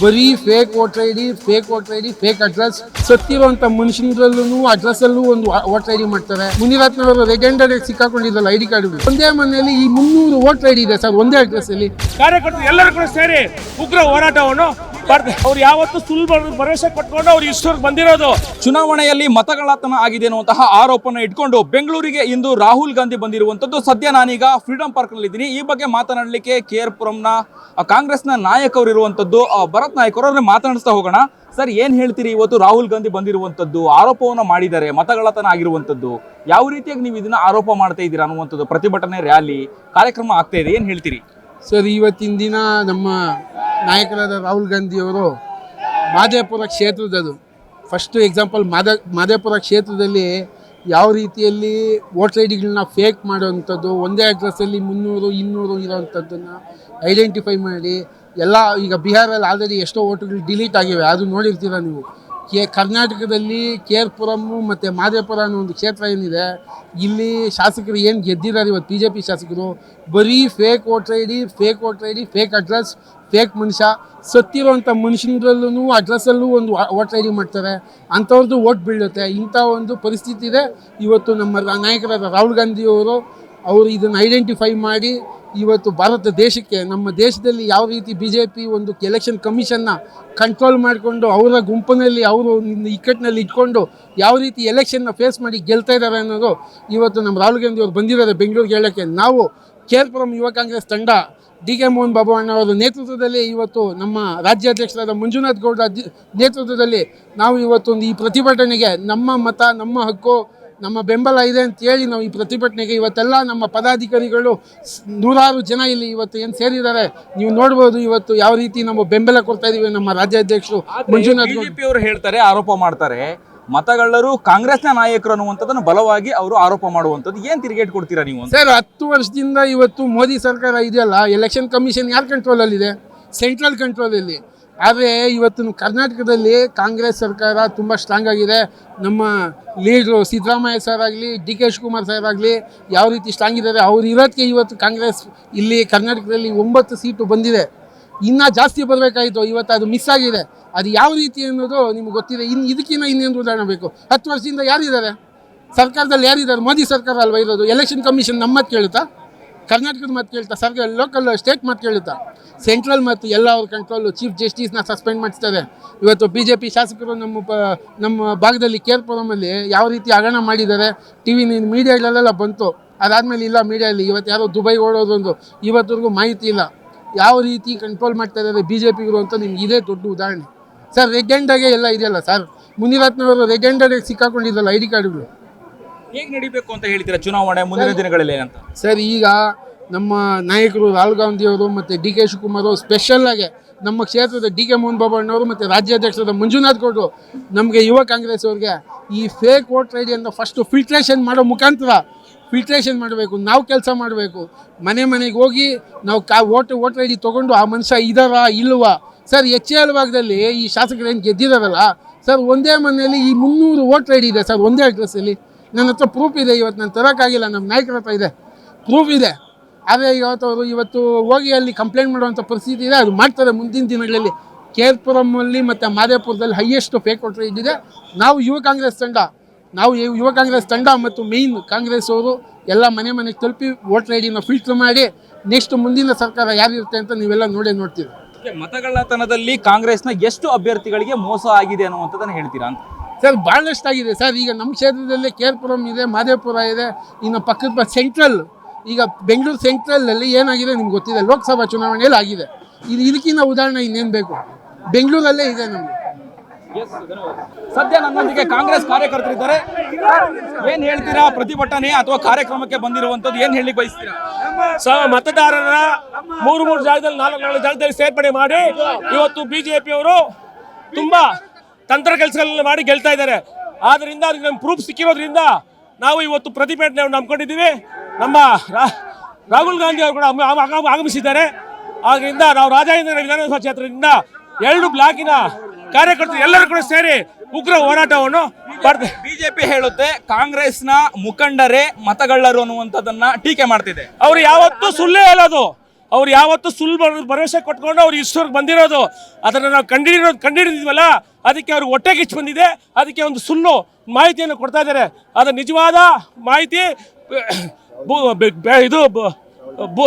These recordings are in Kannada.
ಬರೀ fake voter I D fake voter I D fake address ಸತ್ತಿರುವಂತ ಮನುಷ್ಯನಲ್ಲೂ ಅಡ್ರೆಸ್ ಅಲ್ಲೂ ಒಂದು ವೋಟರ್ ಐ ಡಿ ಮಾಡ್ತಾರೆ. ಮುನಿರತ್ನವರು ರೆಜೆಂಡರ್ ಸಿಕ್ಕಾಕೊಂಡಿದ್ದಲ್ಲ ಐ ಡಿ ಕಾರ್ಡ್ ಒಂದೇ ಮನೆಯಲ್ಲಿ ಈ ಮುನ್ನೂರು ವೋಟರ್ ಐ ಡಿ ಇದೆ ಸರ್, ಒಂದೇ ಅಡ್ರೆಸ್ ಅಲ್ಲಿ ಕಾರ್ಯಕರ್ತರು ಎಲ್ಲರೂ ಕೂಡ ಸೇರಿ ಉಗ್ರ ಹೋರಾಟವನ್ನು ಮಾಡ್ತಾರೆ ಅವ್ರು ಯಾವತ್ತು ಸುಳ್ಳು ಭರವಸೆ ಕೊಟ್ಕೊಂಡು ಅವ್ರು ಇಷ್ಟವರೆಗೆ ಬಂದಿರೋದು. ಚುನಾವಣೆಯಲ್ಲಿ ಮತಗಳತನ ಆಗಿದೆ ಅನ್ನುವಂತಹ ಆರೋಪನ ಇಟ್ಕೊಂಡು ಬೆಂಗಳೂರಿಗೆ ಇಂದು ರಾಹುಲ್ ಗಾಂಧಿ ಬಂದಿರುವಂತದ್ದು ಸದ್ಯ ನಾನೀಗ ಫ್ರೀಡಂ ಪಾರ್ಕ್ನಲ್ಲಿ ಇದ್ದೀನಿ ಈ ಬಗ್ಗೆ ಮಾತನಾಡಲಿಕ್ಕೆ ಕೆ ಆರ್ ಪುರಂನ ಕಾಂಗ್ರೆಸ್ನ ನಾಯಕರು ಇರುವಂತದ್ದು ಭರತ್ ನಾಯಕರು ಅವ್ರನ್ನ ಮಾತನಾಡಿಸ್ತಾ ಹೋಗೋಣ. ಸರ್ ಏನ್ ಹೇಳ್ತೀರಿ ಇವತ್ತು ರಾಹುಲ್ ಗಾಂಧಿ ಬಂದಿರುವಂತದ್ದು ಆರೋಪವನ್ನ ಮಾಡಿದ್ದಾರೆ ಮತಗಳತನ ಆಗಿರುವಂತದ್ದು ಯಾವ ರೀತಿಯಾಗಿ ನೀವು ಇದನ್ನ ಆರೋಪ ಮಾಡ್ತಾ ಇದ್ದೀರಾ ಅನ್ನುವಂಥದ್ದು ಪ್ರತಿಭಟನೆ ರ್ಯಾಲಿ ಕಾರ್ಯಕ್ರಮ ಆಗ್ತಾ ಇದೆ. ಏನ್ ಹೇಳ್ತೀರಿ? ಸರ್ ಇವತ್ತಿನ ದಿನ ನಮ್ಮ ನಾಯಕರಾದ ರಾಹುಲ್ ಗಾಂಧಿಯವರು ಮಾದೇಪುರ ಕ್ಷೇತ್ರದದು. ಫಸ್ಟು ಎಕ್ಸಾಂಪಲ್ ಮಾದ, ಮಾದೇಪುರ ಕ್ಷೇತ್ರದಲ್ಲಿ ಯಾವ ರೀತಿಯಲ್ಲಿ ವೋಟರ್ ಐ ಡಿಗಳನ್ನ ಫೇಕ್ ಮಾಡುವಂಥದ್ದು, ಒಂದೇ ಅಡ್ರೆಸ್ಸಲ್ಲಿ ಮುನ್ನೂರು, ಇನ್ನೂರು ಇರೋವಂಥದ್ದನ್ನು ಐಡೆಂಟಿಫೈ ಮಾಡಿ, ಎಲ್ಲ ಈಗ ಬಿಹಾರಲ್ಲಿ ಆಲ್ರೆಡಿ ಎಷ್ಟೋ ವೋಟ್ಗಳು ಡಿಲೀಟ್ ಆಗಿವೆ ಅದು ನೋಡಿರ್ತೀರ ನೀವು? ಕೆ, ಕರ್ನಾಟಕದಲ್ಲಿ ಕೆ ಆರ್ ಪುರಮ್ಮು ಮತ್ತು ಮಾದೇಪುರ ಅನ್ನೋ ಒಂದು ಕ್ಷೇತ್ರ ಏನಿದೆ, ಇಲ್ಲಿ ಶಾಸಕರು ಏನು ಗೆದ್ದಿದ್ದಾರೆ ಇವತ್ತು ಬಿ ಜೆ ಪಿ ಶಾಸಕರು? ಬರೀ fake voter I D fake voter I D fake address fake ಮನುಷ್ಯ ಸತ್ತಿರುವಂಥ ಮನುಷ್ಯನಲ್ಲೂ ಅಡ್ರೆಸ್ಸಲ್ಲೂ ಒಂದು ಓಟ್ ಐ ಡಿ ಮಾಡ್ತಾರೆ. ಅಂಥವ್ರದ್ದು ವೋಟ್ ಬೀಳುತ್ತೆ. ಇಂಥ ಒಂದು ಪರಿಸ್ಥಿತಿ ಇದೆ. ಇವತ್ತು ನಮ್ಮ ನಾಯಕರಾದ ರಾಹುಲ್ ಗಾಂಧಿಯವರು, ಅವರು ಇದನ್ನು ಐಡೆಂಟಿಫೈ ಮಾಡಿ, ಇವತ್ತು ಭಾರತ ದೇಶಕ್ಕೆ, ನಮ್ಮ ದೇಶದಲ್ಲಿ ಯಾವ ರೀತಿ ಬಿ ಜೆ ಪಿ ಒಂದು ಎಲೆಕ್ಷನ್ ಕಮಿಷನ್ನ ಕಂಟ್ರೋಲ್ ಮಾಡಿಕೊಂಡು, ಅವರ ಗುಂಪಿನಲ್ಲಿ, ಅವರು ಇಕ್ಕಟ್ಟಿನಲ್ಲಿ ಇಟ್ಕೊಂಡು, ಯಾವ ರೀತಿ ಎಲೆಕ್ಷನ್ನ ಫೇಸ್ ಮಾಡಿ ಗೆಲ್ತಾ ಇದ್ದಾರೆ ಅನ್ನೋದು, ಇವತ್ತು ನಮ್ಮ ರಾಹುಲ್ ಗಾಂಧಿ ಅವರು ಬಂದಿದ್ದಾರೆ ಬೆಂಗಳೂರಿಗೆ ಹೇಳೋಕ್ಕೆ. ನಾವು ಕೇರ್ಪುರಂ ಯುವ ಕಾಂಗ್ರೆಸ್ ತಂಡ ಡಿ ಕೆ ಮೋಹನ್ ಬಾಬು ಅಣ್ಣ ಅವರ ನೇತೃತ್ವದಲ್ಲಿ ಇವತ್ತು ನಮ್ಮ ರಾಜ್ಯಾಧ್ಯಕ್ಷರಾದ ಮಂಜುನಾಥ್ ಗೌಡ ನೇತೃತ್ವದಲ್ಲಿ ನಾವು ಇವತ್ತೊಂದು ಈ ಪ್ರತಿಭಟನೆಗೆ ನಮ್ಮ ಮತ ನಮ್ಮ ಹಕ್ಕು ನಮ್ಮ ಬೆಂಬಲ ಇದೆ ಅಂತ ಹೇಳಿ ನಾವು ಈ ಪ್ರತಿಭಟನೆಗೆ ಇವತ್ತೆಲ್ಲ ನಮ್ಮ ಪದಾಧಿಕಾರಿಗಳು ನೂರಾರು ಜನ ಇಲ್ಲಿ ಇವತ್ತು ಏನು ಸೇರಿದ್ದಾರೆ. ನೀವು ನೋಡ್ಬೋದು ಇವತ್ತು ಯಾವ ರೀತಿ ನಮ್ಮ ಬೆಂಬಲ ಕೊಡ್ತಾ ಇದ್ದೀವಿ ನಮ್ಮ ರಾಜ್ಯಾಧ್ಯಕ್ಷರು ಮಂಜುನಾಥ್ ಅವರು ಹೇಳ್ತಾರೆ ಆರೋಪ ಮಾಡ್ತಾರೆ ಮತಗಳ್ಳರು ಕಾಂಗ್ರೆಸ್ನ ನಾಯಕರು ಅನ್ನುವಂಥದ್ದನ್ನು ಬಲವಾಗಿ ಅವರು ಆರೋಪ ಮಾಡುವಂಥದ್ದು. ಏನು ತಿರುಗೇಟ್ ಕೊಡ್ತೀರಾ ನೀವು? ಸರ್, ಹತ್ತು ವರ್ಷದಿಂದ ಇವತ್ತು ಮೋದಿ ಸರ್ಕಾರ ಇದೆಯಲ್ಲ ಎಲೆಕ್ಷನ್ ಕಮಿಷನ್ ಯಾರ ಕಂಟ್ರೋಲಲ್ಲಿದೆ ಸೆಂಟ್ರಲ್ ಕಂಟ್ರೋಲಲ್ಲಿ ಆದರೆ ಇವತ್ತು ಕರ್ನಾಟಕದಲ್ಲಿ ಕಾಂಗ್ರೆಸ್ ಸರ್ಕಾರ ತುಂಬ ಸ್ಟ್ರಾಂಗ್ ಆಗಿದೆ. ನಮ್ಮ ಲೀಡ್ರು ಸಿದ್ದರಾಮಯ್ಯ ಸರ್ ಆಗಲಿ ಡಿ ಕೆ ಶಿವಕುಮಾರ್ ಸರ್ ಆಗಲಿ ಯಾವ ರೀತಿ ಸ್ಟ್ರಾಂಗ್ ಇದ್ದಾರೆ, ಅವ್ರು ಇರೋದಕ್ಕೆ ಇವತ್ತು ಕಾಂಗ್ರೆಸ್ ಇಲ್ಲಿ ಕರ್ನಾಟಕದಲ್ಲಿ ಒಂಬತ್ತು ಸೀಟು ಬಂದಿದೆ. ಇನ್ನೂ ಜಾಸ್ತಿ ಬರಬೇಕಾಯಿತು ಇವತ್ತು ಅದು ಮಿಸ್ ಆಗಿದೆ. ಅದು ಯಾವ ರೀತಿ ಅನ್ನೋದು ನಿಮ್ಗೆ ಗೊತ್ತಿದೆ. ಇನ್ನು ಇದಕ್ಕಿಂತ ಇನ್ನೇನು ಉದಾಹರಣೆ ಬೇಕು? ಹತ್ತು ವರ್ಷದಿಂದ ಯಾರಿದ್ದಾರೆ? ಸರ್ಕಾರದಲ್ಲಿ ಯಾರಿದ್ದಾರೆ? ಮೋದಿ ಸರ್ಕಾರ ಅಲ್ವಾ ಇರೋದು? ಎಲೆಕ್ಷನ್ ಕಮಿಷನ್ ನಮ್ಮ ಮಾತು ಕೇಳುತ್ತಾ? ಕರ್ನಾಟಕದ ಮಾತು ಕೇಳ್ತಾ ಸರ್ಕಾರ ಲೋಕಲ್ ಸ್ಟೇಟ್ ಮಾತು ಕೇಳುತ್ತಾ? ಸೆಂಟ್ರಲ್ ಮತ್ತು ಎಲ್ಲ ಅವ್ರ ಕಂಟ್ರೋಲು ಚೀಫ್ ಜಸ್ಟಿಸ್ನ ಸಸ್ಪೆಂಡ್ ಮಾಡಿಸ್ತಾರೆ. ಇವತ್ತು ಬಿ ಜೆ ಪಿ ಶಾಸಕರು ನಮ್ಮ ಪ, ನಮ್ಮ ಭಾಗದಲ್ಲಿ ಕೇರ್ ಪುರಮಲ್ಲಿ ಯಾವ ರೀತಿ ಹಗರಣ ಮಾಡಿದ್ದಾರೆ? ಟಿ ವಿ ಮೀಡಿಯಾಗಳಲ್ಲೆಲ್ಲ ಬಂತು. ಅದಾದಮೇಲೆ ಇಲ್ಲ ಮೀಡಿಯಲ್ಲಿ ಇವತ್ತು ಯಾರೋ ದುಬೈ ಓಡೋದೊಂದು ಇವತ್ತವರೆಗೂ ಮಾಹಿತಿ ಇಲ್ಲ. ಯಾವ ರೀತಿ ಕಂಟ್ರೋಲ್ ಮಾಡ್ತಾ ಇದ್ದಾರೆ ಬಿ ಜೆ ಪಿಗಳು ಅಂತ ನಿಮ್ಗೆ ಇದೇ ದೊಡ್ಡ ಉದಾಹರಣೆ. ಸರ್ ರೆಜೆಂಡಾಗೆ ಎಲ್ಲ ಇದೆಯಲ್ಲ ಸರ್ ಮುನಿರತ್ನವರು ರೆಗೆಂಡಾಗೆ ಸಿಕ್ಕಾಕೊಂಡಿದ್ದಲ್ಲ ಐ ಡಿ ಕಾರ್ಡ್ಗಳು ಹೇಗೆ ನಡಿಬೇಕು ಅಂತ ಹೇಳ್ತೀರಾ ಚುನಾವಣೆ ಮುಂದಿನ ದಿನಗಳಲ್ಲಿ ಏನಂತ ಸರ್ ಈಗ ನಮ್ಮ ನಾಯಕರು ರಾಹುಲ್ ಗಾಂಧಿಯವರು ಮತ್ತು ಡಿ ಕೆ ಶಿವಕುಮಾರ್ ಅವರು ಸ್ಪೆಷಲ್ಲಾಗಿ ನಮ್ಮ ಕ್ಷೇತ್ರದ ಡಿ ಕೆ ಮೋಹನ್ ಬಾಬು ಅಣ್ಣವರು ಮತ್ತು ರಾಜ್ಯಾಧ್ಯಕ್ಷರಾದ ಮಂಜುನಾಥ್ ಗೌಡರು ನಮಗೆ ಯುವ ಕಾಂಗ್ರೆಸ್ ಅವ್ರಿಗೆ ಈ ಫೇಕ್ ವೋಟ್ ಐ ಡಿಯನ್ನು ಫಸ್ಟು ಫಿಲ್ಟ್ರೇಷನ್ ಮಾಡೋ ಮುಖಾಂತರ ಫಿಲ್ಟ್ರೇಷನ್ ಮಾಡಬೇಕು, ನಾವು ಕೆಲಸ ಮಾಡಬೇಕು. ಮನೆ ಮನೆಗೆ ಹೋಗಿ ನಾವು ಕಾ ವೋಟ್ ವೋಟರ್ ಐ ಡಿ ತೊಗೊಂಡು ಆ ಮನುಷ್ಯ ಇದಾರಾ ಇಲ್ವಾ? ಸರ್, ಎಚ್ ಎಲ್ ಭಾಗದಲ್ಲಿ ಈ ಶಾಸಕರು ಏನು ಗೆದ್ದಿದಾರಲ್ಲ, ಸರ್, ಒಂದೇ ಮನೆಯಲ್ಲಿ ಈ ಮುನ್ನೂರು ವೋಟರ್ ಐ ಡಿ ಇದೆ, ಸರ್, ಒಂದೇ ಅಡ್ರೆಸ್ಸಲ್ಲಿ ನನ್ನ ಹತ್ರ ಪ್ರೂಫ್ ಇದೆ ಇವತ್ತು ನಾನು ತರೋಕ್ಕಾಗಿಲ್ಲ ನಮ್ಮ ನಾಯಕರ ಹತ್ರ ಇದೆ. ಪ್ರೂಫ್ ಇದೆ. ಆದರೆ ಇವತ್ತು ಅವರು ಇವತ್ತು ಹೋಗಿ ಅಲ್ಲಿ ಕಂಪ್ಲೇಂಟ್ ಮಾಡುವಂಥ ಪರಿಸ್ಥಿತಿ ಇದೆ, ಅದು ಮಾಡ್ತಾರೆ ಮುಂದಿನ ದಿನಗಳಲ್ಲಿ. ಕೇರ್ಪುರಮಲ್ಲಿ ಮತ್ತು ಮಾದೇಪುರದಲ್ಲಿ ಹೈಯೆಸ್ಟ್ ಫೇಕ್ ವೋಟರ್ ಇದ್ದಿದೆ ನಾವು ಯುವ ಕಾಂಗ್ರೆಸ್ ತಂಡ ನಾವು ಯುವ ಕಾಂಗ್ರೆಸ್ ತಂಡ ಮತ್ತು ಮೇಯ್ನ್ ಕಾಂಗ್ರೆಸ್ ಅವರು ಎಲ್ಲ ಮನೆ ಮನೆಗೆ ತಲುಪಿ ವೋಟರ್ ಐ ಡಿನ ಫಿಲ್ಟರ್ ಮಾಡಿ ನೆಕ್ಸ್ಟ್ ಮುಂದಿನ ಸರ್ಕಾರ ಯಾರಿರುತ್ತೆ ಅಂತ ನೀವೆಲ್ಲ ನೋಡೇ ನೋಡ್ತೀವಿ ಮತಗಳ್ಳತನದಲ್ಲಿ ಕಾಂಗ್ರೆಸ್ನ ಎಷ್ಟು ಅಭ್ಯರ್ಥಿಗಳಿಗೆ ಮೋಸ ಆಗಿದೆ ಅನ್ನುವಂಥದ್ದನ್ನು ಹೇಳ್ತೀರಾ? ಅಂತ ಸರ್ ಭಾಳಷ್ಟು ಆಗಿದೆ. ಸರ್ ಈಗ ನಮ್ಮ ಕ್ಷೇತ್ರದಲ್ಲಿ ಕೇರ್ಪುರಂ ಇದೆ ಮಾದೇಪುರ ಇದೆ ಇನ್ನು ಪಕ್ಕದ ಸೆಂಟ್ರಲ್ ಈಗ ಬೆಂಗಳೂರು ಸೆಂಟ್ರಲಲ್ಲಿ ಏನಾಗಿದೆ ನಿಮ್ಗೆ ಗೊತ್ತಿದೆ? ಲೋಕಸಭಾ ಚುನಾವಣೆಯಲ್ಲಿ ಆಗಿದೆ. ಇದು ಇದಕ್ಕಿಂತ ಉದಾಹರಣೆ ಇನ್ನೇನು ಬೇಕು? ಬೆಂಗಳೂರಲ್ಲೇ ಇದೆ ನಮಗೆ. ಸದ್ಯ ನನ್ನೊಂದಿಗೆ ಕಾಂಗ್ರೆಸ್ ಕಾರ್ಯಕರ್ತರಿದ್ದಾರೆ. ಏನ್ ಹೇಳ್ತೀರಾ? ಪ್ರತಿಭಟನೆ ಅಥವಾ ಕಾರ್ಯಕ್ರಮಕ್ಕೆ ಬಂದಿರುವಂತದ್ದು ಏನ್ ಹೇಳಿ ಬಯಸ್ತೀರಾ? ಸ, ಮತದಾರರ ಮೂರು ಮೂರು ಜಾಗದಲ್ಲಿ ನಾಲ್ಕು ನಾಲ್ಕು ಜಾಗದಲ್ಲಿ ಸೇರ್ಪಡೆ ಮಾಡಿ ಇವತ್ತು ಬಿಜೆಪಿಯವರು ತುಂಬಾ ತಂತ್ರ ಕೆಲಸಗಳನ್ನ ಮಾಡಿ ಗೆಲ್ತಾ ಇದ್ದಾರೆ. ಆದ್ರಿಂದ ಅದಕ್ಕೆ ನಮ್ಗೆ ಪ್ರೂಫ್ ಸಿಕ್ಕಿರೋದ್ರಿಂದ ನಾವು ಇವತ್ತು ಪ್ರತಿಭಟನೆ ನಂಬ್ಕೊಂಡಿದ್ದೀವಿ. ನಮ್ಮ ರಾಹುಲ್ ಗಾಂಧಿ ಅವರು ಕೂಡ ಆಗ- ಆಗ- ಆಗಮಿಸಿದ್ದಾರೆ. ಆದ್ರಿಂದ ನಾವು ರಾಜೇಂದ್ರ ವಿಧಾನಸಭಾ ಕ್ಷೇತ್ರದಿಂದ ಎರಡು ಬ್ಲಾಕಿನ ಕಾರ್ಯಕರ್ತರು ಎಲ್ಲರೂ ಕೂಡ ಸೇರಿ ಉಗ್ರ ಹೋರಾಟವನ್ನು ಬಿಜೆಪಿ ಹೇಳುತ್ತೆ ಕಾಂಗ್ರೆಸ್ನ ಮುಖಂಡರೇ ಮತಗಳ್ಳರು ಅನ್ನುವಂಥದ್ದನ್ನ ಟೀಕೆ ಮಾಡ್ತಿದೆ. ಅವ್ರು ಯಾವತ್ತೂ ಸುಳ್ಳೇ ಹೇಳೋದು. ಅವ್ರು ಯಾವತ್ತೂ ಸುಳ್ಳು ಭರ- ಭರವಸೆ ಕೊಟ್ಕೊಂಡು ಅವ್ರು ಇಷ್ಟವರೆಗೆ ಬಂದಿರೋದು. ಅದನ್ನು ನಾವು ಕಂಡಿಡಿರೋದು ಕಂಡಿಡಿದ್ವಲ್ಲ ಅದಕ್ಕೆ ಅವ್ರು ಹೊಟ್ಟೆ ಕಿಚ್ಚು ಬಂದಿದೆ. ಅದಕ್ಕೆ ಒಂದು ಸುಳ್ಳು ಮಾಹಿತಿಯನ್ನು ಕೊಡ್ತಾ ಇದ್ದಾರೆ. ಅದು ನಿಜವಾದ ಮಾಹಿತಿ ಇದು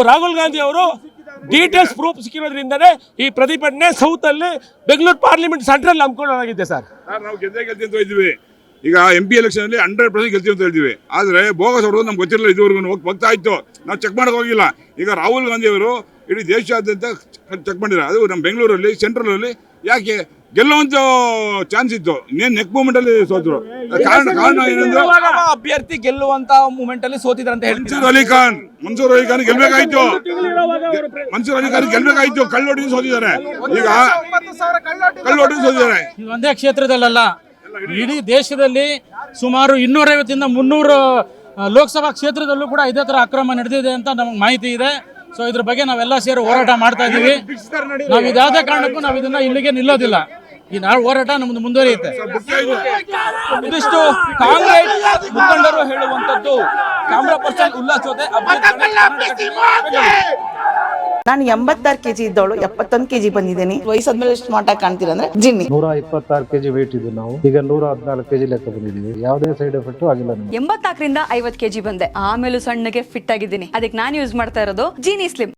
ರಾಹುಲ್ ಗಾಂಧಿ ಅವರು ಡೀಟೇಲ್ಸ್ ಪ್ರೂಫ್ ಸಿಕ್ಕಿರೋದ್ರಿಂದನೇ ಈ ಪ್ರತಿಭಟನೆ ಸೌತ್ ಅಲ್ಲಿ ಬೆಂಗಳೂರು ಪಾರ್ಲಿಮೆಂಟ್ ಸೆಂಟ್ರಲ್ ಅಲ್ಲಿ ಸರ್ ಸರ್ ನಾವು ಗೆದ್ದೇ ಗೆಲ್ತೀವಿ ಅಂತ ಇದ್ವಿ ಈಗ ಎಂ ಪಿ ಎಲೆಕ್ಷನ್ ಅಲ್ಲಿ ಹಂಡ್ರೆಡ್ ಪರ್ಸೆಂಟ್ ಗೆಲ್ತೀವಿ ಅಂತ ಹೇಳ್ತೀವಿ ಆದ್ರೆ ಬೋಗಸ್ ಅವರು ನಮ್ಗೆ ಗೊತ್ತಿರಲಿಲ್ಲ ಇದುವರೆಗೂ, ಹೋಗಿ ಬರ್ತಾ ಇತ್ತು. ನಾವು ಚೆಕ್ ಮಾಡಕ್ ಹೋಗಿಲ್ಲ. ಈಗ ರಾಹುಲ್ ಗಾಂಧಿ ಅವರು ಇಡೀ ದೇಶಾದ್ಯಂತ ಚೆಕ್ ಮಾಡಿದ್ದಾರೆ. ಅದು ನಮ್ಮ ಬೆಂಗಳೂರಲ್ಲಿ ಸೆಂಟ್ರಲ್ ಅಲ್ಲಿ. ಗೆಲ್ಲುವಂತ ಚಾನ್ಸ್ ಇತ್ತು. ಇನ್ನೇನು ನೆಕ್ ಮೂಮೆಂಟ್ ಅಲ್ಲಿ ಸೋತರು. ಕಾರಣ ಕಾರಣ ಏನಂದ್ರೆ ಅಭ್ಯರ್ಥಿ ಗೆಲ್ಲುವಂತ ಮೂಮೆಂಟ್ ಅಲ್ಲಿ ಸೋತಿದ್ರು ಅಂತ ಹೇಳಿ ಮನ್ಸೂರ್ ಅಲಿ ಖಾನ್ ಮನ್ಸೂರ್ ಅಲಿ ಖಾನ್ ಗೆಲ್ಬೇಕಾಯ್ತು. ಮನ್ಸೂರ್ ಅಲಿ ಖಾನ್ ಗೆಲ್ಬೇಕಾಯ್ತು. ಕಳ್ಳೋಟಿ ಸೋತಿದ್ದಾರೆ. ಈಗ ಕಳ್ಳೋಟಿ ಸೋತಿದ್ದಾರೆ. ಇದು ಒಂದೇ ಕ್ಷೇತ್ರದಲ್ಲ ಇಡೀ ದೇಶದಲ್ಲಿ ಸುಮಾರು ಇನ್ನೂರೈವತ್ತಿಂದ ಮುನ್ನೂರು ಲೋಕಸಭಾ ಕ್ಷೇತ್ರದಲ್ಲೂ ಕೂಡ ಇದೇ ತರ ಅಕ್ರಮ ನಡೆದಿದೆ ಅಂತ ನಮಗೆ ಮಾಹಿತಿ ಇದೆ. ಸೊ ಇದ್ರ ಬಗ್ಗೆ ನಾವೆಲ್ಲ ಸೇರಿ ಹೋರಾಟ ಮಾಡ್ತಾ ಇದ್ದೀವಿ. ನಾವು ಇದಾದ ಕಾರಣಕ್ಕೂ ನಾವು ಇದನ್ನ ಇಲ್ಲಿಗೆ ನಿಲ್ಲೋದಿಲ್ಲ. ಈ ನಾಳೆ ಹೋರಾಟ ನಮ್ದು ಮುಂದುವರಿಯುತ್ತೆ. ಇದಿಷ್ಟು ಕಾಂಗ್ರೆಸ್ ಮುಖಂಡರು ಹೇಳುವಂತದ್ದು ಕ್ಯಾಮ್ರಾ ಪರ್ಸನ್ ಉಲ್ಲಾಸ್ ಜೊತೆ ನಾನು ಎಂಬತ್ತಾರು ಕೆಜಿ ಇದ್ದವಳು ಎಪ್ಪತ್ತೊಂದು ಕೆಜಿ ಬಂದಿದ್ದೀನಿ. ವಯಸ್ಸಾದ್ಮೇಲೆ ಸ್ಮಾರ್ಟ್ ಆಗಿ ಕಾಣ್ತೀರ ಅಂದ್ರೆ ಜಿನ್ನಿ. ನೂರ ಇಪ್ಪತ್ತಾರು ಕೆಜಿ ವೇಟ್ ಇದ್ದು ನಾವು. ಈಗ ನೂರ ಹದಿನಾಲ್ಕು ಕೆಜಿ ಲೆಕ್ಕ ಬಂದಿದ್ದೀವಿ. ಯಾವುದೇ ಸೈಡ್ ಎಫೆಕ್ಟ್ ಆಗಿಲ್ಲ ಎಂಬತ್ನಾಲ್ಕರಿಂದ ಐವತ್ತು ಕೆಜಿ ಬಂದೆ. ಆಮೇಲೆ ಸಣ್ಣಗೆ ಫಿಟ್ ಆಗಿದ್ದೀನಿ. ಅದಕ್ಕೆ ನಾನು ಯೂಸ್ ಮಾಡ್ತಾ ಇರೋದು ಜೀನಿ ಸ್ಲಿಮ್